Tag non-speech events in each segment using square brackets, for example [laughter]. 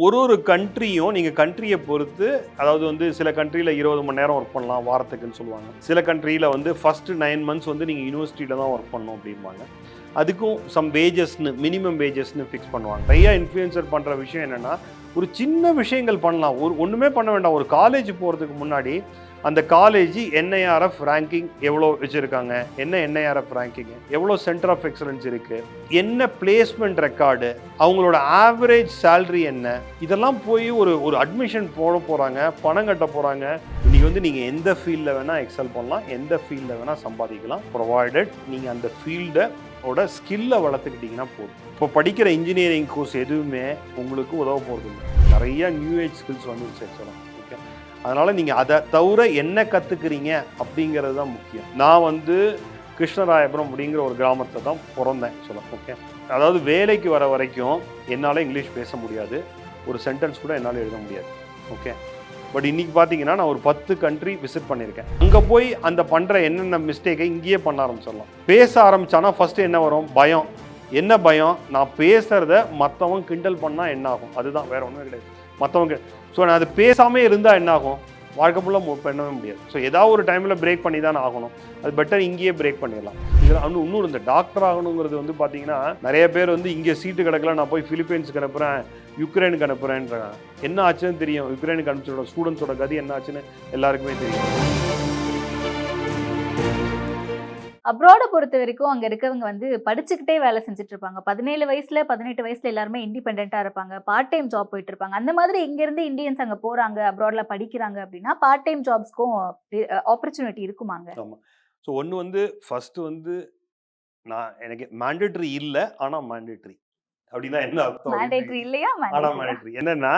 ஒரு ஒரு கண்ட்ரியும் நீங்கள் கண்ட்ரியை பொறுத்து அதாவது வந்து சில கண்ட்ரியில் இருபது மணி நேரம் ஒர்க் பண்ணலாம் வாரத்துக்குன்னு சொல்லுவாங்க. சில கண்ட்ரியில் வந்து ஃபஸ்ட்டு நைன் மந்த்ஸ் வந்து நீங்கள் யூனிவர்சிட்டியில் தான் ஒர்க் பண்ணணும் அப்படிம்பாங்க. அதுக்கும் சம் வேஜஸ்னு மினிமம் வேஜஸ்னு ஃபிக்ஸ் பண்ணுவாங்க. நிறையா இன்ஃப்ளூயன்சர் பண்ணுற விஷயம் என்னென்னா ஒரு சின்ன விஷயங்கள் பண்ணலாம். ஒரு ஒன்றுமே பண்ண வேண்டாம். ஒரு காலேஜ் போகிறதுக்கு முன்னாடி அந்த காலேஜ் என்ஐஆர்எஃப் ரேங்கிங் எவ்வளோ வச்சுருக்காங்க? என்ன என்ஐஆர்எஃப் ரேங்கிங் எவ்வளோ சென்டர் ஆஃப் எக்ஸலன்ஸ் இருக்குது என்ன பிளேஸ்மெண்ட் ரெக்கார்டு அவங்களோட ஆவரேஜ் சேல்ரி என்ன? இதெல்லாம் போய் ஒரு ஒரு அட்மிஷன் போட போகிறாங்க பணம் கட்ட போகிறாங்க இன்னைக்கு வந்து நீங்கள் எந்த ஃபீல்டில் வேணால் எக்ஸல் பண்ணலாம் எந்த ஃபீல்டில் வேணால் சம்பாதிக்கலாம். ப்ரொவைடட் நீங்கள் அந்த ஃபீல்டை ஓட ஸ்கில்லை வளர்த்துக்கிட்டிங்கன்னா போதும். இப்போ படிக்கிற இன்ஜினியரிங் கோர்ஸ் எதுவுமே உங்களுக்கு உதவ போகிறது இல்லை நிறையா நியூ ஏஜ் ஸ்கில்ஸ் வந்துருச்சு ஆக்சுவலாக அதனால் நீங்கள் அதை தவிர என்ன கற்றுக்குறீங்க அப்படிங்கிறது தான் முக்கியம். நான் வந்து கிருஷ்ணராயபுரம் அப்படிங்கிற ஒரு கிராமத்தை தான் பிறந்தேன் சொல்ல ஓகே அதாவது வேலைக்கு வர வரைக்கும் என்னால் இங்கிலீஷ் பேச முடியாது. ஒரு சென்டென்ஸ் கூட என்னால் எழுத முடியாது ஓகே பட் இன்னைக்கு பார்த்தீங்கன்னா நான் ஒரு பத்து கண்ட்ரி விசிட் பண்ணியிருக்கேன். அங்கே போய் அந்த பண்ணுற என்னென்ன மிஸ்டேக்கை இங்கேயே பண்ண ஆரம்பிச்சிடலாம். பேச ஆரம்பித்தானா ஃபஸ்ட்டு என்ன வரும்? பயம். என்ன பயம்? நான் பேசுகிறத மற்றவங்க கிண்டல் பண்ணால் என்ன ஆகும்? அதுதான் வேறு ஒன்றும் கிடையாது. மற்றவங்க ஸோ நான் அது பேசாமல் இருந்தால் என்ன ஆகும் வாழ்க்கை ஃபுல்லாக பண்ணவே முடியாது. ஸோ ஏதாவது ஒரு டைமில் பிரேக் பண்ணி தான் ஆகணும். அது பெட்டர் இங்கேயே பிரேக் பண்ணிடலாம். இதில் இன்னும் இன்னொரு இந்த டாக்டர் ஆகணுங்கிறது வந்து பார்த்தீங்கன்னா நிறைய பேர் வந்து இங்கே சீட்டு கிடக்கல நான் போய் ஃபிலிப்பைன்ஸுக்கு அனுப்புகிறேன் யுக்ரைனுக்கு அனுப்புகிறேன்றாங்க என்ன ஆச்சுன்னு தெரியும். யுக்ரைனுக்கு அனுப்பிச்சோட ஸ்டூடெண்ட்ஸோட கதி என்ன ஆச்சுன்னு எல்லாருக்குமே தெரியும். அப்ராட பொறுத்த வரைக்கும் அங்க இருக்கவங்க வந்து படிச்சுக்கிட்டே வேலை செஞ்சுட்டு இருப்பாங்க பதினேழு வயசுல பதினெட்டு வயசுல எல்லாருமே இண்டிபெண்டா இருப்பாங்க. பார்ட் டைம் ஜாப் போயிட்டு இருப்பாங்க அந்த மாதிரி இங்க இருந்து இந்தியன்ஸ் அங்க போறாங்க அப்ராட்ல படிக்கிறாங்க அப்படின்னா பார்ட் டைம் ஜாப்ஸ்க்கும் ஆப்பர்ச்சுனிட்டி இருக்குமாங்க? ஸோ ஒன்று வந்து ஃபஸ்ட்டு வந்து நான் எனக்கு மேண்டேட்ரி இல்லை ஆனால் மேண்டேட்ரி அப்படின்னா என்ன அர்த்தம் மேண்டேட்ரி இல்லையா? ஆனால்? மேண்டேட்ரி என்னன்னா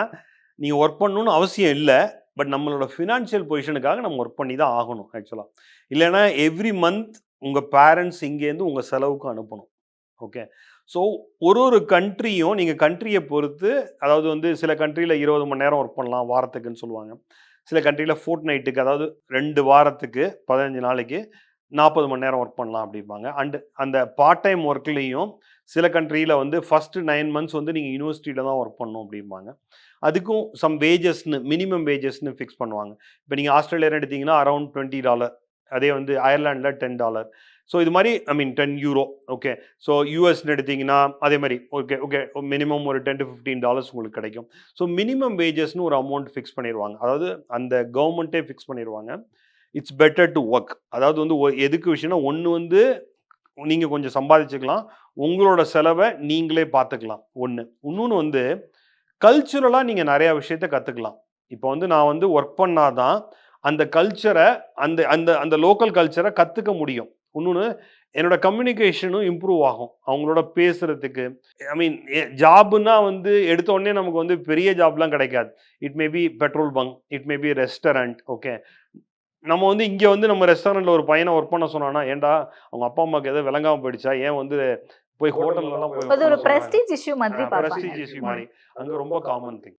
நீங்கள் ஒர்க் பண்ணணும்னு அவசியம் இல்லை பட் நம்மளோட ஃபினான்ஷியல் பொசிஷனுக்காக நம்ம ஒர்க் பண்ணி தான் ஆகணும் ஆக்சுவலாக இல்லைன்னா எவ்ரி மந்த் உங்கள் பேரண்ட்ஸ் இங்கேருந்து உங்கள் செலவுக்கு அனுப்பணும். ஓகே ஸோ ஒரு ஒரு கண்ட்ரியும் நீங்கள் கண்ட்ரியை பொறுத்து அதாவது வந்து சில கண்ட்ரியில் இருபது மணி நேரம் ஒர்க் பண்ணலாம் வாரத்துக்குன்னு சொல்லுவாங்க. சில கண்ட்ரியில் ஃபோர்ட் நைட்டுக்கு அதாவது ரெண்டு வாரத்துக்கு பதினஞ்சு நாளைக்கு நாற்பது மணி நேரம் ஒர்க் பண்ணலாம் அப்படிம்பாங்க. அண்டு அந்த பார்ட் டைம் ஒர்க்லேயும் சில கண்ட்ரியில் வந்து ஃபஸ்ட்டு நைன் மந்த்ஸ் வந்து நீங்கள் யூனிவர்சிட்டியில் தான் ஒர்க் பண்ணணும் அப்படிம்பாங்க. அதுக்கும் சம் வேஜஸ்னு மினிமம் வேஜஸ்னு ஃபிக்ஸ் பண்ணுவாங்க. இப்போ நீங்கள் ஆஸ்திரேலியா எடுத்தீங்கன்னா அரௌண்ட் டுவெண்ட்டி டாலர் அதே வந்து அயர்லாண்டில் டென் டாலர் ஸோ இது மாதிரி I mean ten euro okay so யூஎஸ்னு எடுத்தீங்கன்னா அதே மாதிரி ஓகே ஓகே மினிமம் ஒரு டென் டு ஃபிஃப்டீன் டாலர்ஸ் உங்களுக்கு கிடைக்கும். ஸோ மினிமம் வேஜஸ்னு ஒரு அமௌண்ட் ஃபிக்ஸ் பண்ணிடுவாங்க அதாவது அந்த கவர்மெண்ட்டே ஃபிக்ஸ் பண்ணிடுவாங்க இட்ஸ் பெட்டர் டு ஒர்க் அதாவது வந்து ஒ- எதுக்கு விஷயம்னா ஒன்று வந்து நீங்கள் கொஞ்சம் சம்பாதிச்சுக்கலாம். உங்களோட செலவை நீங்களே பார்த்துக்கலாம் ஒன்று இன்னொன்று வந்து கல்ச்சுரலாக நீங்கள் நிறையா விஷயத்த கற்றுக்கலாம் இப்போ வந்து நான் வந்து ஒர்க் பண்ணாதான் அந்த கல்ச்சரை அந்த அந்த அந்த லோக்கல் கல்ச்சரை கற்றுக்க முடியும். இன்னொன்று என்னோட கம்யூனிகேஷனும் இம்ப்ரூவ் ஆகும். அவங்களோட பேசுறதுக்கு. ஐ மீன் ஜாப்னா வந்து எடுத்த உடனே நமக்கு வந்து பெரிய ஜாப்லாம் கிடைக்காது. It may be petrol bunk it may be restaurant okay நம்ம வந்து இங்கே வந்து நம்ம ரெஸ்டாரண்ட்டில் ஒரு பையனை ஒர்க் பண்ண சொன்னோன்னா ஏன்டா அவங்க அப்பா அம்மாவுக்கு எதோ விளங்காம போயிடுச்சா? ஏன் வந்து போய் ஹோட்டல்லலாம் போய் அது ஒரு பிரஸ்டீஜ் இஷ்யூ மாதிரி பிரஸ்டீஜ் பார்ப்பாங்க. இஷ்யூ மாதிரி. அங்கே ரொம்ப காமன் திங்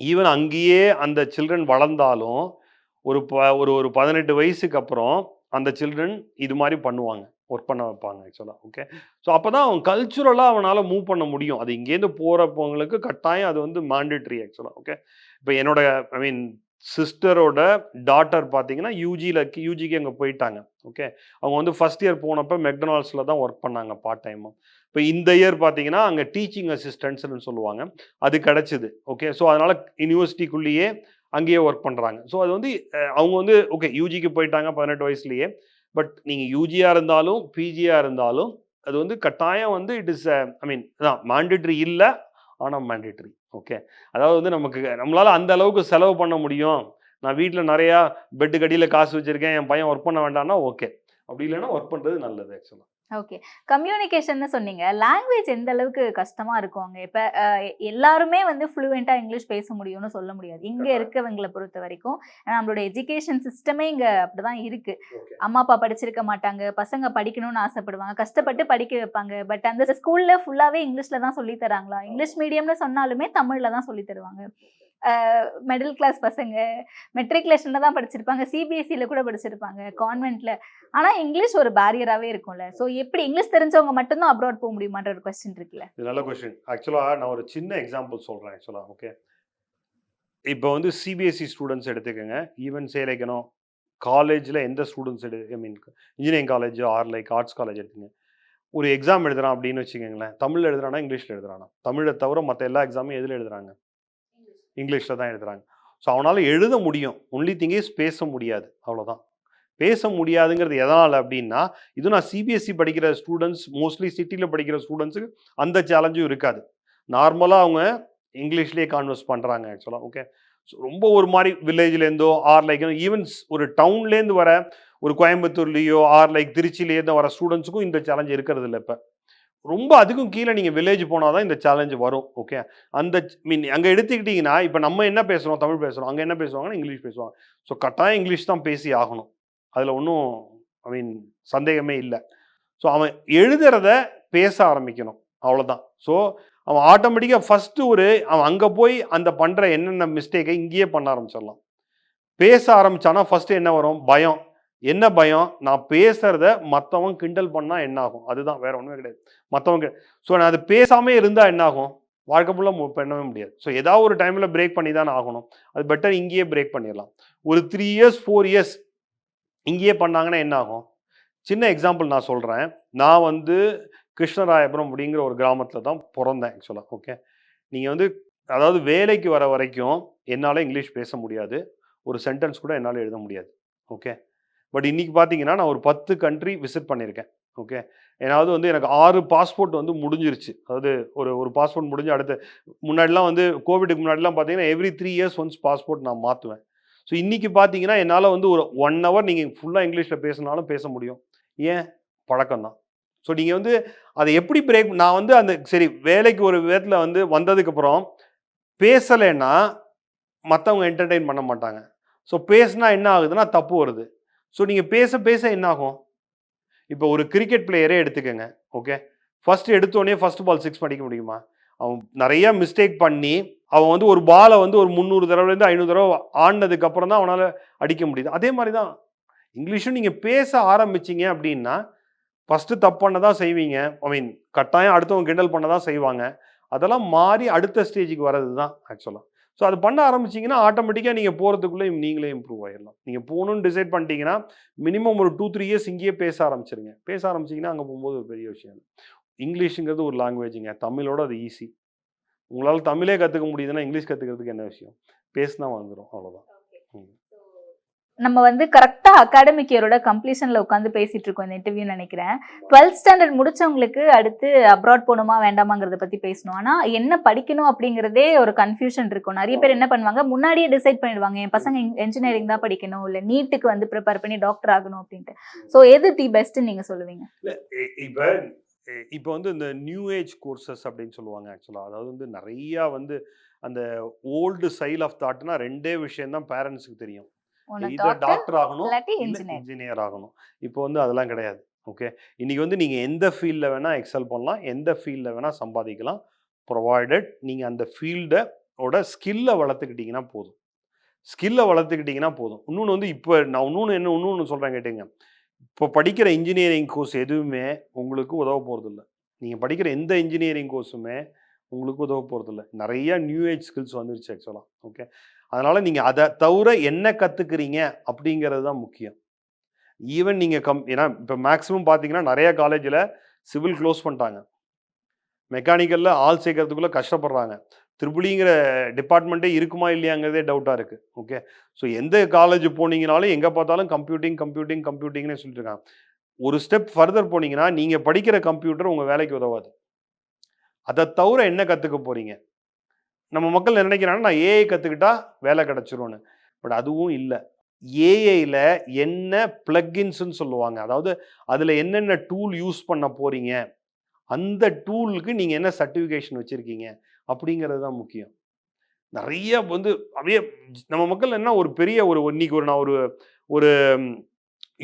ஈவன் அங்கேயே அந்த சில்ட்ரன் வளர்ந்தாலும் ஒரு ப ஒரு ஒரு பதினெட்டு வயசுக்கு அப்புறம் அந்த சில்ட்ரன் இது மாதிரி பண்ணுவாங்க. ஒர்க் பண்ண வைப்பாங்க ஆக்சுவலாக ஓகே ஸோ அப்போ தான் அவன் கல்ச்சுரலாக அவனால் மூவ் பண்ண முடியும். அது இங்கேருந்து போகிறப்பவங்களுக்கு கட்டாயம் அது வந்து மேண்டேட்ரி ஆக்சுவலாக ஓகே இப்போ என்னோட ஐ மீன் சிஸ்டரோட டாட்டர் பார்த்தீங்கன்னா யூஜியில் யூஜிக்கு அங்கே போயிட்டாங்க ஓகே அவங்க வந்து ஃபஸ்ட் இயர் போனப்போ மெக்டனால்ட்ஸில் தான் ஒர்க் பண்ணாங்க பார்ட் டைமாக இப்போ இந்த இயர் பார்த்தீங்கன்னா அங்கே டீச்சிங் அசிஸ்டன்ட்ஸ்னு சொல்லுவாங்க. அது கிடச்சிது ஓகே ஸோ அதனால் யூனிவர்சிட்டிக்குள்ளேயே அங்கேயே ஒர்க் பண்ணுறாங்க ஸோ அது வந்து அவங்க வந்து ஓகே யூஜிக்கு போயிட்டாங்க பதினெட்டு வயசுலேயே பட் நீங்கள் யூஜியாக இருந்தாலும் பிஜியாக இருந்தாலும் அது வந்து கட்டாயம் வந்து இட் இஸ் ஐ மீன் தான் மேண்டேட்ரி இல்லை ஆனால் மேண்டேட்ரி ஓகே அதாவது வந்து நமக்கு நம்மளால் அந்த அளவுக்கு செலவு பண்ண முடியும். நான் வீட்டில் நிறையா பெட்டு கடியில் காசு வச்சுருக்கேன் என் பையன் ஒர்க் பண்ண வேண்டாம்னா ஓகே அப்படி இல்லைன்னா ஒர்க் பண்ணுறது நல்லது ஆக்சுவலாக ஓகே கம்யூனிகேஷன் சொன்னீங்க. லாங்குவேஜ் எந்த அளவுக்கு கஷ்டமா இருக்கும் அங்க? இப்ப எல்லாருமே வந்து ஃப்ளூயண்டா இங்கிலீஷ் பேச முடியும்னு சொல்ல முடியாது. இங்க. இருக்கவங்களை பொறுத்த வரைக்கும் ஏன்னா நம்மளோட எஜுகேஷன் சிஸ்டமே இங்க அப்படிதான் இருக்கு. அம்மா அப்பா படிச்சிருக்க மாட்டாங்க. பசங்க படிக்கணும்னு ஆசைப்படுவாங்க. கஷ்டப்பட்டு படிக்க வைப்பாங்க. பட் அந்த ஸ்கூல்ல ஃபுல்லாவே இங்கிலீஷ்ல தான் சொல்லி தராங்களா? இங்கிலீஷ் மீடியம்னு சொன்னாலுமே தமிழ்ல தான் சொல்லி தருவாங்க. மிடில் கிளாஸ் பசங்க மெட்ரிகுலேஷனில் தான் படிச்சிருப்பாங்க சிபிஎஸ்சியில் கூட படிச்சிருப்பாங்க கான்வென்ட்ல ஆனால் இங்கிலீஷ் ஒரு பேரியராகவே இருக்கும்ல. ஸோ எப்படி இங்கிலீஷ் தெரிஞ்சவங்க மட்டும்தான் அப்ராட் போக முடியுமான்ற ஒரு கொஸ்டின் இருக்குல்ல. இது நல்ல கொஸ்டின் ஆக்சுவலாக நான் ஒரு சின்ன எக்ஸாம்பிள் சொல்கிறேன் ஆக்சுவலாக ஓகே இப்போ வந்து சிபிஎஸ்சி ஸ்டூடெண்ட்ஸ் எடுத்துக்கோங்க. ஈவன் சேலைக்கணும் காலேஜில் எந்த ஸ்டூடெண்ட்ஸ் எடு I mean engineering college or like arts college எடுத்துங்க. ஒரு எக்ஸாம் எழுதுறான் அப்படின்னு வச்சுக்கோங்களேன். தமிழில் எழுதுறானா இங்கிலீஷில் எழுதுறானா? தமிழை தவிர மற்ற எல்லா எக்ஸாமும் எதில் எழுதுறாங்க? இங்கிலீஷில் தான் எழுதுறாங்க. ஸோ அவனால் எழுத முடியும். ஒன்லி திங் இஸ் பேச முடியாது. அவ்வளோதான் பேச முடியாதுங்கிறது எதனால் அப்படின்னா இது நான் சிபிஎஸ்சி படிக்கிற ஸ்டூடெண்ட்ஸ் மோஸ்ட்லி சிட்டியில் படிக்கிற ஸ்டூடெண்ட்ஸுக்கு அந்த சேலஞ்சும் இருக்காது. நார்மலாக அவங்க இங்கிலீஷ்லேயே கான்வர்ஸ் பண்ணுறாங்க ஆக்சுவலாக ஓகே ஸோ ரொம்ப ஒரு மாதிரி வில்லேஜ்லேருந்தோ ஆர் லைக் ஈவன்ஸ் ஒரு டவுன்லேருந்து வர ஒரு கோயம்புத்தூர்லேயோ ஆர் லைக் திருச்சியிலேருந்து வர ஸ்டூடெண்ட்ஸுக்கும் இந்த சேலஞ்ச் இருக்கிறது இல்லை இப்போ. ரொம்ப அதுக்கும் கீழே நீங்கள் வில்லேஜ் போனால் தான் இந்த சேலஞ்ச் வரும் ஓகே அந்த மீன் அங்கே எடுத்துக்கிட்டிங்கன்னா இப்போ நம்ம என்ன பேசுகிறோம் தமிழ் பேசுகிறோம் அங்கே என்ன பேசுவாங்கன்னா இங்கிலீஷ் பேசுவாங்க. ஸோ கட்டாயம் இங்கிலீஷ் தான் பேசி ஆகணும். அதில் ஒன்றும் ஐ மீன் சந்தேகமே இல்லை. ஸோ அவன் எழுதுறத பேச ஆரம்பிக்கணும். அவ்வளோதான் ஸோ அவன் ஆட்டோமேட்டிக்காக ஃபஸ்ட்டு ஒரு அவன் அங்கே போய் அந்த பண்ணுற என்னென்ன மிஸ்டேக்கை இங்கேயே பண்ண ஆரம்பிச்சிடலாம். பேச ஆரம்பித்தானா ஃபஸ்ட்டு என்ன வரும்? பயம். என்ன பயம்? நான் பேசுறத மற்றவன் கிண்டல் பண்ணால் என்ன ஆகும் அதுதான் வேற ஒன்றுமே கிடையாது. மற்றவங்க ஸோ நான் அது பேசாமே இருந்தால் என்ன ஆகும் வாழ்க்கை ஃபுல்லாக பண்ணவே முடியாது. ஸோ ஏதாவது ஒரு டைமில் பிரேக் பண்ணி தானே ஆகணும். அது பெட்டர் இங்கேயே பிரேக் பண்ணிடலாம். ஒரு த்ரீ இயர்ஸ் ஃபோர் இயர்ஸ் இங்கேயே பண்ணாங்கன்னா என்ன ஆகும் சின்ன எக்ஸாம்பிள் நான் சொல்கிறேன் நான் வந்து கிருஷ்ணராயபுரம் அப்படிங்கிற ஒரு கிராமத்தில் தான் பிறந்தேன் ஆக்சுவலாக ஓகே நீங்கள் வந்து அதாவது வேலைக்கு வர வரைக்கும் என்னால் இங்கிலீஷ் பேச முடியாது. ஒரு சென்டென்ஸ் கூட என்னால் எழுத முடியாது ஓகே பட் இன்றைக்கி பார்த்தீங்கன்னா நான் ஒரு பத்து கண்ட்ரி விசிட் பண்ணியிருக்கேன் ஓகே ஏதாவது வந்து எனக்கு ஆறு பாஸ்போர்ட் வந்து முடிஞ்சிருச்சு. அதாவது ஒரு ஒரு பாஸ்போர்ட் முடிஞ்சு அடுத்து முன்னாடிலாம் வந்து கோவிடுக்கு முன்னாடிலாம் பார்த்தீங்கன்னா every three years once passport நான் மாற்றுவேன் ஸோ இன்றைக்கி பார்த்தீங்கன்னா என்னால் வந்து ஒரு ஒன் ஹவர் நீங்கள் ஃபுல்லாக இங்கிலீஷில் பேசினாலும் பேச முடியும். ஏன்? பழக்கம் தான். ஸோ நீங்கள் வந்து அதை எப்படி பிரேக் நான் வந்து அந்த சரி வேலைக்கு ஒரு விதத்தில் வந்து வந்ததுக்கப்புறம் பேசலைன்னா மற்றவங்க என்டர்டெயின் பண்ண மாட்டாங்க. ஸோ பேசினா என்ன ஆகுதுன்னா தப்பு வருது. ஸோ நீங்கள் பேச பேச என்ன ஆகும் இப்போ ஒரு கிரிக்கெட் பிளேயரே எடுத்துக்கோங்க ஓகே ஃபர்ஸ்ட் எடுத்தோடனே ஃபர்ஸ்ட் பால் சிக்ஸ் பண்ணிக்க முடியுமா? அவன் நிறைய மிஸ்டேக் பண்ணி அவன் வந்து ஒரு பாலை வந்து ஒரு முந்நூறு தடவைலேருந்து ஐநூறு தடவை ஆடினதுக்கு அப்புறம் தான் அவனால் அடிக்க முடியுது. அதே மாதிரி தான் இங்கிலீஷும் நீங்கள் பேச ஆரம்பிச்சீங்க அப்படின்னா ஃபஸ்ட்டு தப்பு பண்ண தான் செய்வீங்க. ஐ மீன் கட்டாயம் அடுத்தவங்க கிண்டல் பண்ண தான் செய்வாங்க. அதெல்லாம் மாறி அடுத்த ஸ்டேஜுக்கு வர்றது தான் ஆக்சுவலாக ஸோ அது பண்ண ஆரம்பிச்சிங்கன்னா ஆட்டோமேட்டிக்காக நீங்கள் போகிறதுக்குள்ளே நீங்களே இம்ப்ரூவ் ஆயிடலாம் நீங்கள் போகணும்னு டிசைட் பண்ணிட்டீங்கன்னா மினிமம் ஒரு டூ த்ரீ இயர்ஸ் இங்கேயே பேச ஆரம்பிச்சிருங்க. பேச ஆரம்பிச்சிங்கன்னா அங்கே போகும்போது ஒரு பெரிய விஷயம். இங்கிலீஷுங்கிறது ஒரு லாங்குவேஜுங்க தமிழோட அது ஈஸி உங்களால் தமிழே கற்றுக்க முடியுதுன்னா இங்கிலீஷ் கற்றுக்கிறதுக்கு என்ன விஷயம்? பேசினா வந்துடும் அவ்வளோதான் நம்ம வந்து கரெக்டாக அகாடமிக் இயரோட கம்ப்ளீஷனில் உட்காந்து பேசிகிட்டு இருக்கோம் இந்த இன்டர்வியூ நினைக்கிறேன். டுவெல்த் ஸ்டாண்டர்ட் முடிச்சவங்களுக்கு அடுத்து அப்ராட் போகணுமா வேண்டாமாங்கிறத பற்றி பேசணும். ஆனால் என்ன படிக்கணும் அப்படிங்கிறதே ஒரு கன்ஃபியூஷன் இருக்கும். நிறைய பேர் என்ன பண்ணுவாங்க முன்னாடியே டிசைட் பண்ணிடுவாங்க என் பசங்க இன்ஜினியரிங் தான் படிக்கணும் இல்லை நீட்டுக்கு வந்து ப்ரிப்பேர் பண்ணி டாக்டர் ஆகணும் அப்படின்ட்டு. ஸோ எது தி பெஸ்ட் நீங்கள் சொல்லுவீங்க? இப்போ இப்போ வந்து இந்த நியூ ஏஜ் கோர்சஸ் அப்படின்னு சொல்லுவாங்க ஆக்சுவலாக அதாவது வந்து நிறையா வந்து அந்த ஓல்டு ஸ்டைல் ஆஃப் தாட்னா ரெண்டே விஷயம் தான் பேரண்ட்ஸுக்கு தெரியும். இதை டாக்டர் ஆகணும் இன்ஜினியர் இன்ஜினியர் ஆகணும். இப்போ வந்து அதெல்லாம் கிடையாது. ஓகே இன்னைக்கு வந்து நீங்கள் எந்த ஃபீல்டில் வேணால் எக்ஸல் பண்ணலாம் எந்த ஃபீல்டில் வேணால் சம்பாதிக்கலாம். ப்ரொவைடட் நீங்கள் அந்த ஃபீல்டோட ஸ்கில்லை வளர்த்துக்கிட்டிங்கன்னா போதும். ஸ்கில்லை வளர்த்துக்கிட்டிங்கன்னா போதும். இன்னொன்று வந்து இப்போ நான் இன்னொன்று என்ன இன்னொன்று சொல்கிறேன் கேட்டுங்க. இப்போ படிக்கிற இன்ஜினியரிங் கோர்ஸ் எதுவுமே உங்களுக்கு உதவ போகிறதில்ல நீங்கள் படிக்கிற எந்த இன்ஜினியரிங் கோர்ஸுமே உங்களுக்கு உதவ போகிறதில்ல நிறைய நியூ ஏஜ் ஸ்கில்ஸ் வந்துருச்சு ஆக்சுவலாக ஓகே அதனால் நீங்கள் அதை தவிர என்ன கற்றுக்குறீங்க அப்படிங்கிறது தான் முக்கியம். ஈவன் நீங்கள் கம் ஏன்னா இப்போ மேக்ஸிமம் பார்த்தீங்கன்னா நிறைய காலேஜில் சிவில் க்ளோஸ் பண்ணிட்டாங்க. மெக்கானிக்கலில் ஆள் சேர்க்கறதுக்குள்ளே கஷ்டப்படுறாங்க. திருப்புளிங்கிற டிபார்ட்மெண்ட்டே இருக்குமா இல்லையாங்கிறதே டவுட்டாக இருக்குது ஓகே. ஸோ எந்த காலேஜ் போனீங்கனாலும் எங்கே பார்த்தாலும் கம்ப்யூட்டிங் கம்ப்யூட்டிங் கம்ப்யூட்டிங்னே சொல்லிட்டு இருக்காங்க ஒரு ஸ்டெப் ஃபர்தர் போனீங்கன்னா நீங்கள் படிக்கிற கம்ப்யூட்டர் உங்கள் வேலைக்கு உதவாது. அதை தவிர என்ன கற்றுக்க போகிறீங்க நம்ம மக்கள் நினைக்கிறாங்கன்னா நான் ஏஐ கற்றுக்கிட்டா வேலை கிடச்சிரும்னு. பட் அதுவும் இல்லை. ஏஐயில் என்ன பிளக்கின்ஸ்னு சொல்லுவாங்க. அதாவது அதில் என்னென்ன டூல் யூஸ் பண்ண போகிறீங்க அந்த டூலுக்கு நீங்கள் என்ன சர்டிஃபிகேஷன் வச்சுருக்கீங்க? அப்படிங்கிறது தான் முக்கியம். நிறைய வந்து அப்படியே நம்ம மக்கள் என்ன ஒரு பெரிய ஒரு இன்னைக்கு ஒரு நான் ஒரு ஒரு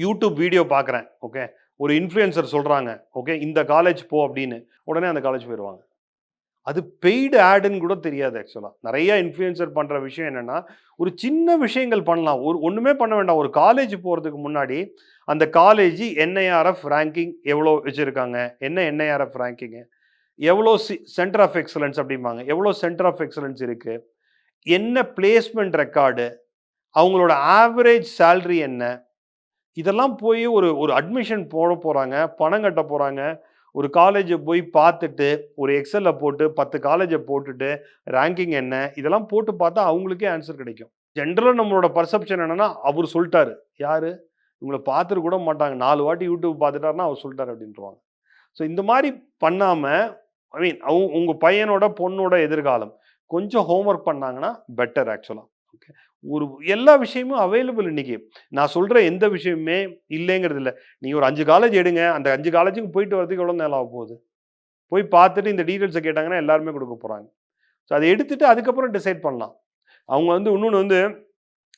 யூடியூப் வீடியோ பார்க்குறேன். ஓகே ஒரு இன்ஃப்ளூயன்சர் சொல்கிறாங்க ஓகே இந்த காலேஜ் போ அப்படின்னு. உடனே அந்த காலேஜ் போயிடுவாங்க அது பெய்டு ஆடுன்னு கூட தெரியாது ஆக்சுவலாக நிறைய இன்ஃப்ளூயன்சர் பண்ணுற விஷயம் என்னென்னா ஒரு சின்ன விஷயங்கள் பண்ணலாம். ஒரு ஒன்றுமே பண்ண வேண்டாம். ஒரு காலேஜ் போகிறதுக்கு முன்னாடி அந்த காலேஜ் என்ஐஆர்எஃப் ரேங்கிங் எவ்வளோ வச்சுருக்காங்க? என்ன என்ஐஆர்எஃப் ரேங்கிங்கு எவ்வளோ சி சென்டர் ஆஃப் எக்ஸலன்ஸ் அப்படிம்பாங்க. எவ்வளோ சென்டர் ஆஃப் எக்ஸலன்ஸ் இருக்குது என்ன பிளேஸ்மெண்ட் ரெக்கார்டு அவங்களோட ஆவரேஜ் சேல்ரி என்ன? இதெல்லாம் போய் ஒரு ஒரு அட்மிஷன் போட போகிறாங்க பணம் கட்ட போகிறாங்க ஒரு காலேஜை போய் பார்த்துட்டு ஒரு எக்ஸலில் போட்டு பத்து காலேஜை போட்டுட்டு ரேங்கிங் என்ன இதெல்லாம் போட்டு பார்த்தா அவங்களுக்கே ஆன்சர் கிடைக்கும். ஜென்ரலாக நம்மளோட பர்செப்ஷன் என்னன்னா அவர் சொல்லிட்டாரு. யார்? இவங்களை பார்த்துட்டு கூட மாட்டாங்க. நாலு வாட்டி யூடியூப் பார்த்துட்டாருன்னா அவர் சொல்லிட்டாரு அப்படின்றவாங்க ஸோ இந்த மாதிரி பண்ணாமல் ஐ மீன் அவங்க உங்கள் பையனோட பொண்ணோட எதிர்காலம். கொஞ்சம் ஹோம்ஒர்க் பண்ணாங்கன்னா பெட்டர் ஆக்சுவலாக ஓகே ஒரு எல்லா விஷயமும் அவைலபிள் இன்னைக்கு. நான் சொல்கிற எந்த விஷயமுமே இல்லைங்கிறது இல்லை. நீங்கள் ஒரு அஞ்சு காலேஜ் எடுங்க. அந்த அஞ்சு காலேஜுக்கு போயிட்டு வரதுக்கு எவ்வளோ நேரம் ஆக போகுது? போய் பார்த்துட்டு இந்த டீட்டெயில்ஸை கேட்டாங்கன்னா எல்லாருமே கொடுக்க போகிறாங்க ஸோ அதை எடுத்துட்டு அதுக்கப்புறம் டிசைட் பண்ணலாம். அவங்க வந்து இன்னொன்று வந்து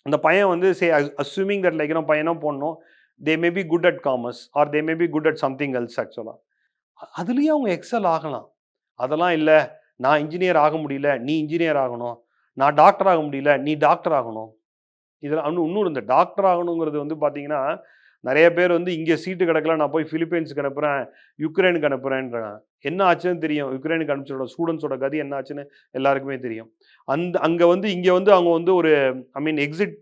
அந்த பையன் வந்து சே அஸ்யூமிங் தட் லைக் நம்ம பையனோ போடணும் they may be good at commerce or they may be good at something else ஆக்சுவலாக அதுலேயும் அவங்க எக்ஸல் ஆகலாம். அதெல்லாம் இல்லை. நான் இன்ஜினியர் ஆக முடியல. நீ இன்ஜினியர் ஆகணும். நான் டாக்டர் ஆக முடியல நீ டாக்டர் ஆகணும். இதில் இன்னும் இன்னொரு இந்த டாக்டர் ஆகணுங்கிறது வந்து பார்த்தீங்கன்னா நிறைய பேர் வந்து இங்கே சீட்டு கிடக்கல நான் போய் ஃபிலிப்பைன்ஸுக்கு அனுப்புகிறேன் யுக்ரைனுக்கு அனுப்புகிறேன்றாங்க என்ன ஆச்சுன்னு தெரியும். யுக்ரைனுக்கு அனுப்பிச்சோட ஸ்டூடெண்ட்ஸோட கதி என்ன ஆச்சுன்னு எல்லாருக்குமே தெரியும். அந்த அங்கே வந்து இங்கே வந்து அவங்க வந்து ஒரு ஐ மீன் எக்ஸிட்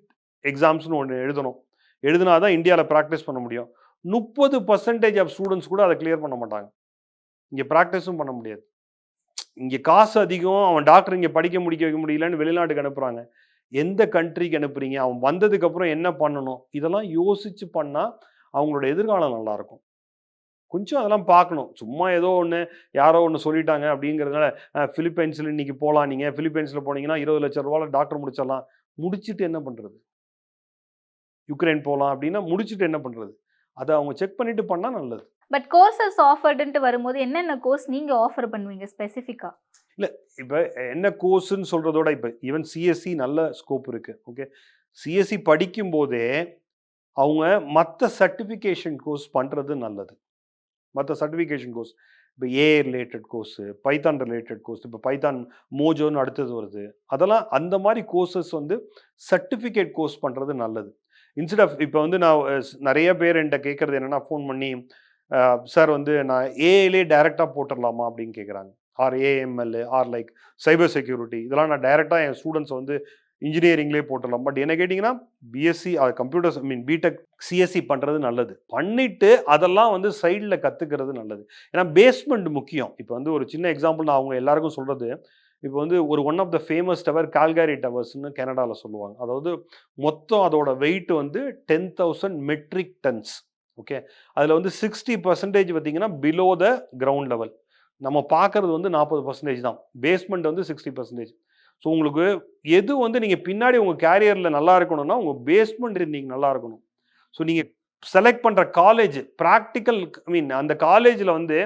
எக்ஸாம்ஸ்னு ஒன்று எழுதணும். எழுதினா தான் இந்தியாவில் ப்ராக்டிஸ் பண்ண முடியும். முப்பது பர்சன்டேஜ் ஆஃப் ஸ்டூடெண்ட்ஸ் கூட அதை கிளியர் பண்ண மாட்டாங்க. இங்கே ப்ராக்டிஸும் பண்ண முடியாது. இங்கே காசு அதிகம் அவன் டாக்டர் இங்கே படிக்க முடிக்க வைக்க முடியலன்னு வெளிநாட்டுக்கு அனுப்புகிறாங்க எந்த கண்ட்ரிக்கு அனுப்புறீங்க? அவன் வந்ததுக்கப்புறம் என்ன பண்ணணும்? இதெல்லாம் யோசித்து பண்ணால் அவங்களோட எதிர்காலம் நல்லாயிருக்கும் கொஞ்சம் அதெல்லாம் பார்க்கணும். சும்மா ஏதோ ஒன்று யாரோ ஒன்று சொல்லிட்டாங்க அப்படிங்கிறதுனால ஃபிலிப்பைன்ஸில் இன்னைக்கு போகலாம் நீங்கள் ஃபிலிப்பைன்ஸில் போனீங்கன்னா இருபது லட்சம் ரூபாவில் டாக்டர் முடிச்சிடலாம். முடிச்சுட்டு என்ன பண்ணுறது யுக்ரைன் போகலாம் அப்படின்னா முடிச்சுட்டு என்ன பண்ணுறது அதை அவங்க செக் பண்ணிவிட்டு பண்ணால் நல்லது. பட் கோர்சஸ் ஆஃபர்டுன்ட்டு வரும்போது என்னென்ன கோர்ஸ் நீங்கள் ஆஃபர் பண்ணுவீங்க ஸ்பெசிஃபிக்காக இல்லை இப்போ என்ன கோர்ஸ்ன்னு சொல்கிறதோட இப்போ ஈவன் சிஎஸ்சி நல்ல ஸ்கோப் இருக்குது ஓகே சிஎஸ்சி படிக்கும் போதே அவங்க மற்ற சர்டிஃபிகேஷன் கோர்ஸ் பண்ணுறது நல்லது. மற்ற சர்டிஃபிகேஷன் கோர்ஸ் இப்போ a related course Python related course இப்போ பைத்தான் மோஜோன்னு அடுத்தது வருது. அதெல்லாம் அந்த மாதிரி கோர்சஸ் வந்து சர்டிஃபிகேட் கோர்ஸ் பண்ணுறது நல்லது. இன்ஸ்டெட் ஆஃப் இப்போ வந்து நான் நிறைய பேர் என்கிட்ட கேட்குறது என்னென்னா ஃபோன் பண்ணி சார் வந்து நான் ஏஏலே டைரெக்டாக போட்டுடலாமா அப்படின்னு கேட்குறாங்க or AML or like cyber security இதெல்லாம் நான் டைரெக்டாக என் ஸ்டூடெண்ட்ஸ் வந்து இன்ஜினியரிங்லேயே போட்டுடலாம் பட் என்ன கேட்டிங்கன்னா பிஎஸ்சி அது computers I mean BTech CSE பண்ணுறது நல்லது. பண்ணிவிட்டு அதெல்லாம் வந்து சைடில் கற்றுக்கிறது நல்லது. ஏன்னா பேஸ்மெண்ட் முக்கியம். இப்போ வந்து ஒரு சின்ன எக்ஸாம்பிள் நான் அவங்க எல்லாருக்கும் சொல்கிறது இப்போ வந்து ஒரு one of the famous tower Calgary டவர்ஸ்னு கனடாவில் சொல்லுவாங்க. அதாவது மொத்தம் அதோட வெயிட் வந்து ten thousand metric tons okay? அதில் வந்து சிக்ஸ்டி பர்சன்டேஜ் பார்த்தீங்கன்னா பிலோ த கிரவுண்ட் லெவல் நம்ம பார்க்குறது வந்து நாற்பது பர்சன்டேஜ் தான். பேஸ்மெண்ட் வந்து சிக்ஸ்டி பர்சன்டேஜ் ஸோ உங்களுக்கு எது வந்து நீங்கள் பின்னாடி உங்கள் கேரியரில் நல்லா இருக்கணும்னா உங்கள் பேஸ்மெண்ட் நீங்கள் நல்லா இருக்கணும். ஸோ நீங்கள் செலக்ட் பண்ணுற காலேஜ் ப்ராக்டிக்கல் ஐ மீன் அந்த காலேஜில் வந்து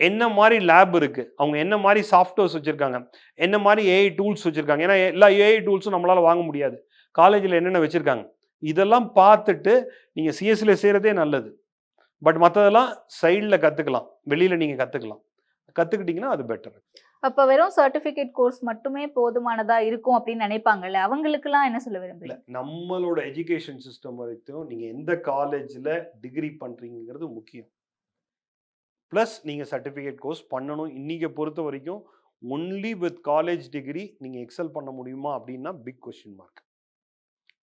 என்ன மாதிரி லேப் இருக்குது அவங்க என்ன மாதிரி சாஃப்ட்வேர்ஸ் வச்சுருக்காங்க? என்ன மாதிரி ஏஐ டூல்ஸ் வச்சுருக்காங்க? ஏன்னா எல்லா ஏஐ டூல்ஸும் நம்மளால் வாங்க முடியாது. காலேஜில் என்னென்ன வச்சுருக்காங்க? இதெல்லாம் பார்த்துட்டு நீங்கள் சிஎஸ்சியில் செய்கிறதே நல்லது. பட் மற்றதெல்லாம் சைடில் கற்றுக்கலாம் வெளியில் நீங்கள் கற்றுக்கலாம் கற்றுக்கிட்டிங்கன்னா அது பெட்டர் அப்ப வெறும் சர்டிபிகேட் கோர்ஸ் மட்டுமே போதுமானதா இருக்கும் அப்படின்னு நினைப்பாங்கல்ல? அவங்களுக்குலாம் என்ன சொல்ல இல்லை விரும்புறீங்க நம்மளோட எஜுகேஷன் சிஸ்டம் வரைக்கும் நீங்கள் எந்த காலேஜில் டிகிரி பண்ணுறீங்கிறது முக்கியம். ப்ளஸ் நீங்கள் சர்டிஃபிகேட் கோர்ஸ் பண்ணணும். இன்றைக்கி பொறுத்த வரைக்கும் ஒன்லி வித் காலேஜ் டிகிரி நீங்கள் எக்ஸல் பண்ண முடியுமா அப்படின்னா பிக் கொஸ்டின் மார்க்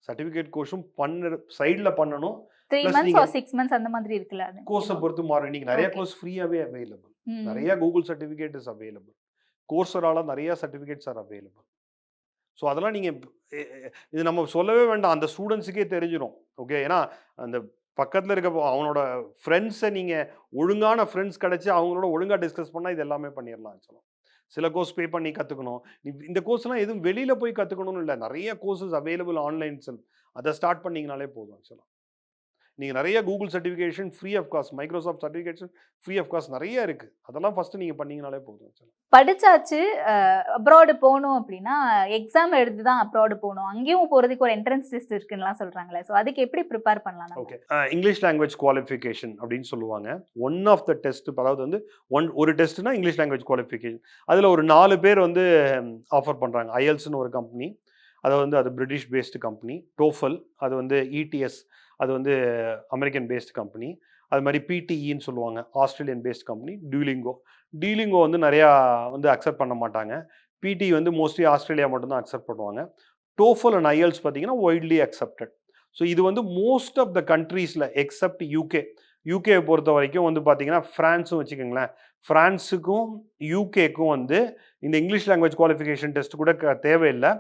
சர்டிஃபிகேட் கோர்ஸும் பண்ண சைடில் பண்ணணும் three months or six months அந்த மாதிரி இருக்குல்ல கோர்ஸை பொறுத்து மாறும் இன்றைக்கி நிறைய. கோர்ஸ் ஃப்ரீயாகவே அவைலபிள். நிறைய கூகுள் சர்டிஃபிகேட் இஸ் அவைலபிள் கோர்ஸரால நிறைய சர்டிஃபிகேட்ஸ் ஆர் அவைலபிள் ஸோ அதெல்லாம் நீங்கள் இது நம்ம சொல்லவே வேண்டாம். அந்த ஸ்டூடெண்ட்ஸுக்கே தெரிஞ்சிடும் ஓகே ஏன்னா அந்த பக்கத்தில் இருக்க அவனோட ஃப்ரெண்ட்ஸை நீங்கள் ஒழுங்கான ஃப்ரெண்ட்ஸ் கிடச்சி அவங்களோட ஒழுங்காக டிஸ்கஸ் பண்ணால் இது எல்லாமே பண்ணிடலாம் ஆக்சுவலாக சில கோர்ஸ் பே பண்ணி கற்றுக்கணும் இந்த கோர்ஸ்லாம் எதுவும் வெளியில் போய் கற்றுக்கணும்னு இல்லை. நிறைய கோர்சஸ் அவைலபிள் ஆன்லைன் செல் அதை ஸ்டார்ட் பண்ணிங்கனாலே போதும் ஆக்சுவலாக நீங்கள் நிறைய Google certification free of cost Microsoft certification free of cost நிறைய இருக்குது அதெல்லாம் ஃபஸ்ட்டு நீங்கள் பண்ணீங்கனாலே போதும் படிச்சாச்சு அப்ராடு போகணும் அப்படின்னா எக்ஸாம் எழுதி தான் அப்ராடு போகணும் அங்கேயும் போறதுக்கு ஒரு என்ட்ரன்ஸ் டெஸ்ட் இருக்குன்னுலாம் சொல்றாங்களே ஸோ அதுக்கு எப்படி ப்ரிப்பேர் பண்ணலாம்? ஓகே இங்கிலீஷ் லாங்குவேஜ் குவாலிஃபிகேஷன் அப்படின்னு சொல்லுவாங்க. ஒன் ஆஃப் த டெஸ்ட் அதாவது வந்து ஒன் ஒரு டெஸ்ட்னா இங்கிலீஷ் லாங்குவேஜ் குவாலிஃபிகேஷன் அதில் ஒரு நாலு பேர் வந்து ஆஃபர் பண்ணுறாங்க ஐஎல்ஸ்னு ஒரு கம்பெனி அது வந்து அது பிரிட்டிஷ் பேஸ்டு கம்பெனி டோஃபல் அது வந்து இடிஎஸ் அது வந்து அமெரிக்கன் பேஸ்டு கம்பெனி அது மாதிரி பிடிஇன்னு சொல்லுவாங்க. Australian based company Duolingo Duolingo வந்து நிறையா வந்து அக்செப்ட் பண்ண மாட்டாங்க. பிடி வந்து மோஸ்ட்லி ஆஸ்திரேலியா மட்டும்தான் அக்செப்ட் பண்ணுவாங்க. டோஃபல் அண்ட் ஐஎல்ஸ் பார்த்தீங்கன்னா ஒய்ட்லி அக்செப்டட் ஸோ இது வந்து மோஸ்ட் ஆஃப் த கண்ட்ரீஸில் எக்ஸப்ட் யூகே யூகேவை பொறுத்த வரைக்கும் வந்து பார்த்தீங்கன்னா ஃப்ரான்ஸும் வச்சுக்கோங்களேன். ஃப்ரான்ஸுக்கும் யூகேக்கும் வந்து இந்த இங்கிலீஷ் லாங்குவேஜ் குவாலிஃபிகேஷன் டெஸ்ட் கூட தேவையில்லை.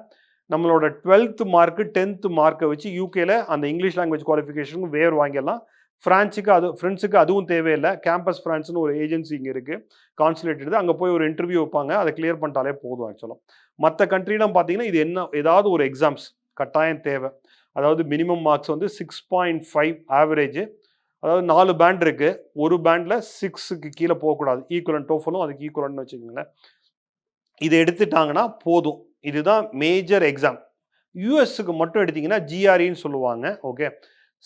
நம்மளோட டுவெல்த்து மார்க்கு டென்த்து மார்க்கை வச்சு யூகேல அந்த இங்கிலீஷ் லாங்குவேஜ் குவாலிஃபிகேஷனுக்கு வேர் வாங்கிடலாம். ஃப்ரான்ஸுக்கு அது ஃப்ரெண்ட்ஸுக்கு அதுவும் தேவையில்லை. கேம்பஸ் ஃப்ரான்ஸ்னு ஒரு ஏஜென்சி இங்கே இருக்குது கான்சுலேட் எடுத்து அங்கே போய் ஒரு இன்டர்வியூ வைப்பாங்க. அதை கிளியர் பண்ணிட்டாலே போதும் ஆக்சுவலாக மற்ற கண்ட்ரிலாம் பார்த்தீங்கன்னா இது என்ன ஏதாவது ஒரு எக்ஸாம்ஸ் கட்டாயம் தேவை. அதாவது மினிமம் மார்க்ஸ் வந்து சிக்ஸ் பாயிண்ட் ஃபைவ் ஆவரேஜ் அதாவது நாலு பேண்ட் இருக்குது ஒரு பேண்டில் சிக்ஸுக்கு கீழே போகக்கூடாது. ஈக்குவலன் டோஃபலும் அதுக்கு ஈக்குவலன்னு வச்சுக்கோங்களேன். இதை எடுத்துட்டாங்கன்னா போதும். இதுதான் மேஜர் எக்ஸாம் யூஎஸ்க்கு மட்டும் எடுத்தீங்கன்னா ஜிஆர்இன்னு சொல்லுவாங்க ஓகே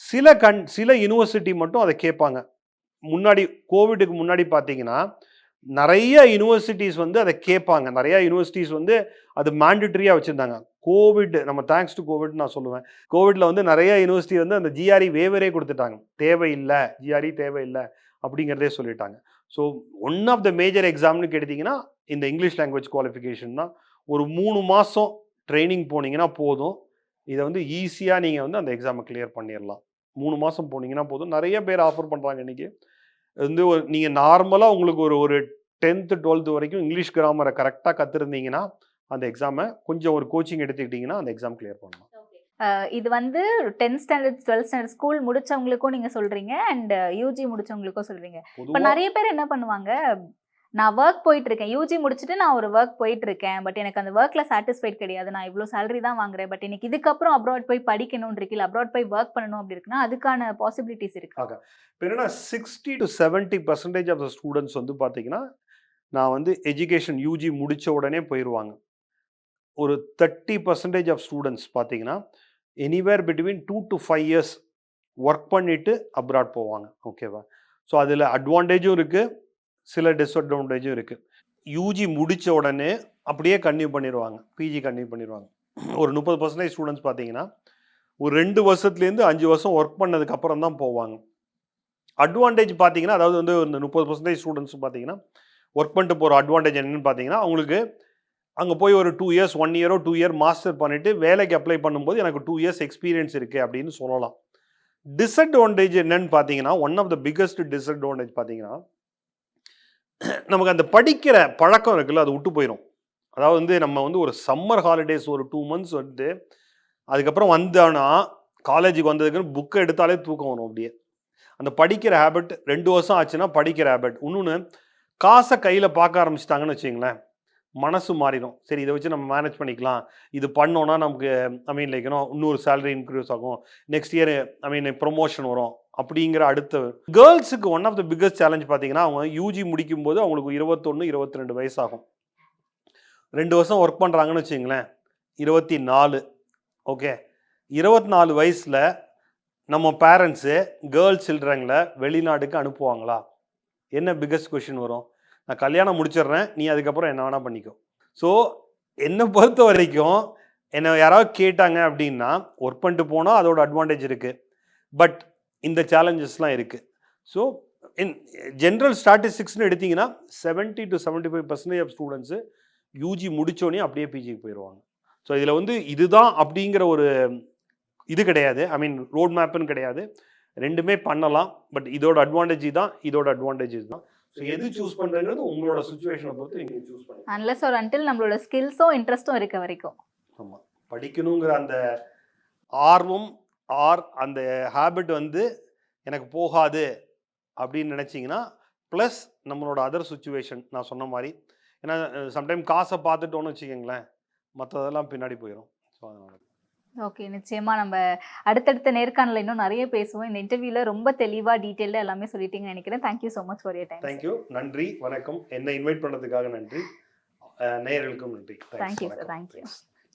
சில கண் சில யூனிவர்சிட்டி மட்டும் அதை கேட்பாங்க. முன்னாடி கோவிடுக்கு முன்னாடி பார்த்தீங்கன்னா நிறைய யூனிவர்சிட்டிஸ் வந்து அதை கேட்பாங்க. நிறைய யூனிவர்சிட்டிஸ் வந்து அது மேண்டட்ரியாக வச்சுருந்தாங்க. கோவிட் நம்ம தேங்க்ஸ் டு கோவிட் நான் சொல்லுவேன். கோவிடில் வந்து நிறைய யூனிவர்சிட்டி வந்து அந்த ஜிஆர்இ வேவரே கொடுத்துட்டாங்க. தேவையில்லை ஜிஆர்இ தேவையில்லை அப்படிங்கிறதே சொல்லிட்டாங்க. So one of the major எக்ஸாம்னு கேட்டிங்கன்னா இந்த இங்கிலீஷ் லாங்குவேஜ் குவாலிஃபிகேஷன் தான். ஒரு மூணு மாதம் ட்ரைனிங் போனீங்கன்னா போதும். இதை வந்து ஈஸியாக நீங்கள் வந்து அந்த எக்ஸாமை கிளியர் பண்ணிடலாம் மூணு மாதம் போனீங்கன்னா போதும். நிறைய பேர் ஆஃபர் பண்ணுறாங்க இன்றைக்கி வந்து ஒரு நீங்கள் நார்மலாக உங்களுக்கு ஒரு ஒரு டென்த்து டுவெல்த்து வரைக்கும் இங்கிலீஷ் கிராமரை கரெக்டாக கற்றுருந்தீங்கன்னா அந்த எக்ஸாமை கொஞ்சம் ஒரு கோச்சிங் எடுத்துக்கிட்டிங்கன்னா அந்த எக்ஸாம் கிளியர் பண்ணலாம். இது வந்து tenth standard twelfth standard school முடிச்சவங்களுக்கும் நீங்க சொல்றீங்க அண்ட் யூஜி முடிச்சவங்களுக்கும் சொல்றீங்க. இப்ப நிறைய பேர் என்ன பண்ணுவாங்க நான் ஒர்க் போயிட்டுருக்கேன். யூஜி முடிச்சுட்டு நான் ஒரு ஒர்க் போயிட்டுருக்கேன். பட் எனக்கு அந்த ஒர்க்கில் சாட்டிஸ்ஃபைட் கிடையாது. நான் இவ்வளோ சேலரி தான் வாங்குறேன். பட் எனக்கு இதுக்கப்புறம் அப்ராட் போய் படிக்கணும்னு இருக்கு. இல்லை அப்ராட் போய் ஒர்க் பண்ணணும் அப்படி இருக்குன்னா அதுக்கான பாசிபிலிட்டிஸ் இருக்கு. இப்போ என்னன்னா sixty to seventy percentage of the students வந்து பார்த்தீங்கன்னா நான் வந்து எஜுகேஷன் யூஜி முடித்த உடனே போயிடுவாங்க ஒரு தேர்ட்டி பர்சன்டேஜ் ஆஃப் ஸ்டூடெண்ட்ஸ் பார்த்தீங்கன்னா anywhere between two to five years work பண்ணிட்டு அப்ராட் போவாங்க. ஓகேவா ஸோ அதில் அட்வான்டேஜும் இருக்குது சில டிஸ்அட்வான்டேஜும் இருக்குது யூஜி முடித்த உடனே அப்படியே கன்டினியூ பண்ணிடுவாங்க பிஜி கன்டினியூ பண்ணிடுவாங்க ஒரு முப்பது பர்சன்டேஜ் ஸ்டூடெண்ட்ஸ் பார்த்தீங்கன்னா ஒரு ரெண்டு வருஷத்துலேருந்து அஞ்சு வருஷம் ஒர்க் பண்ணதுக்கு அப்புறம் தான் போவாங்க. அட்வான்டேஜ் பார்த்தீங்கன்னா அதாவது வந்து இந்த முப்பது பர்சன்டேஜ் ஸ்டூடெண்ட்ஸ் பார்த்தீங்கன்னா ஒர்க் பண்ணிட்டு போகிற அட்வான்டேஜ் என்னன்னு பார்த்தீங்கன்னா அவங்களுக்கு அங்கே போய் ஒரு டூ இயர்ஸ் ஒன் இயரோ டூ இயர் மாஸ்டர் பண்ணிவிட்டு வேலைக்கு அப்ளை பண்ணும்போது எனக்கு டூ இயர்ஸ் எக்ஸ்பீரியன்ஸ் இருக்குது அப்படின்னு சொல்லலாம். டிஸ்அட்வான்டேஜ் என்னன்னு பார்த்தீங்கன்னா one of the biggest disadvantage பார்த்தீங்கன்னா [clears throat] நமக்கு அந்த படிக்கிற பழக்கம் இருக்குல்ல அது விட்டு போயிடும் அதாவது வந்து நம்ம வந்து ஒரு சம்மர் ஹாலிடேஸ் ஒரு டூ மந்த்ஸ் வந்து அதுக்கப்புறம் வந்தோன்னா காலேஜுக்கு வந்ததுக்குன்னு புக்கை எடுத்தாலே தூக்கம் வரும் அப்படியே. அந்த படிக்கிற ஹேபிட் ரெண்டு வருஷம் ஆச்சுன்னா படிக்கிற ஹேபிட் இன்னொன்று காசை கையில் பார்க்க ஆரம்பிச்சிட்டாங்கன்னு வச்சிங்களேன் மனசு மாறிடும். சரி இதை வச்சு நம்ம மேனேஜ் பண்ணிக்கலாம். இது பண்ணோன்னா நமக்கு ஐ மீன் லைக்கணும் இன்னொரு சேலரி இன்க்ரீஸ் ஆகும். Next year I mean promotion வரும். அப்படிங்கிற அடுத்த கேர்ள்ஸுக்கு one of the biggest challenge பார்த்தீங்கன்னா அவங்க யூஜி முடிக்கும் போது அவங்களுக்கு இருபத்தொன்று இருபத்தி ரெண்டு வயசாகும். ரெண்டு வருஷம் ஒர்க் பண்ணுறாங்கன்னு வச்சுங்களேன் இருபத்தி நாலு ஓகே இருபத்தி நாலு வயசில் நம்ம பேரண்ட்ஸு கேர்ள்ஸ் சில்ட்ரங்களை வெளிநாட்டுக்கு அனுப்புவாங்களா? என்ன பிக்கஸ்ட் கொஷின் வரும்? நான் கல்யாணம் முடிச்சிடுறேன் நீ அதுக்கப்புறம் என்ன வேணால் பண்ணிக்கோ. ஸோ என்னை பொறுத்த வரைக்கும் என்னை யாராவது கேட்டாங்க அப்படின்னா ஒர்க் பண்ணிட்டு போனால் அதோட அட்வான்டேஜ் இருக்குது பட் இந்த சேலஞ்சஸ்லாம் இருக்குது ஸோ இன் ஜென்ரல் ஸ்டாட்டிஸ்டிக்ஸ்னு எடுத்தீங்கன்னா seventy to seventy five percentage of students UG முடித்தோடனே அப்படியே பிஜிக்கு போயிடுவாங்க ஸோ இதில் வந்து இதுதான் அப்படிங்கிற ஒரு இது கிடையாது. ஐ மீன் ரோட் மேப்புன்னு கிடையாது. ரெண்டுமே பண்ணலாம். பட் இதோட அட்வான்டேஜ் தான் இதோட அட்வான்டேஜஸ் தான். ஸோ எது சூஸ் பண்ணுறதுங்கிறது உங்களோட சுச்சுவேஷனை பொறுத்து நீங்கள் சூஸ் பண்ணுங்க. அன்லஸ் ஒரு அன்டில் நம்மளோட ஸ்கில்ஸும் இன்ட்ரெஸ்ட்டும் இருக்க வரைக்கும். ஆமாம் படிக்கணுங்கிற அந்த ஆர்வம் ஆர் அந்த ஹேபிட் வந்து எனக்கு போகாது அப்படின்னு நினச்சிங்கன்னா ப்ளஸ் நம்மளோட அதர் சுச்சுவேஷன் நான் சொன்ன மாதிரி. ஏன்னா சம்டைம் காசை பார்த்துட்டோன்னு வச்சுக்கோங்களேன் மற்றதெல்லாம் பின்னாடி போயிடும் ஸோ அதனால். ஓகே நிச்சயமா நம்ம அடுத்தடுத்த நேர்காணல இன்னும் நிறைய பேசுவோம். இந்த இன்டர்வியூல ரொம்ப தெளிவா டீட்டெயிலாக எல்லாமே சொல்லிட்டீங்கன்னு நினைக்கிறேன். Thank you so much for your time thank you நன்றி. வணக்கம். என்னை இன்வைட் பண்ணதுக்காக நன்றி. நேயர்களுக்கும் நன்றி. Thank you sir. தேங்க்யூ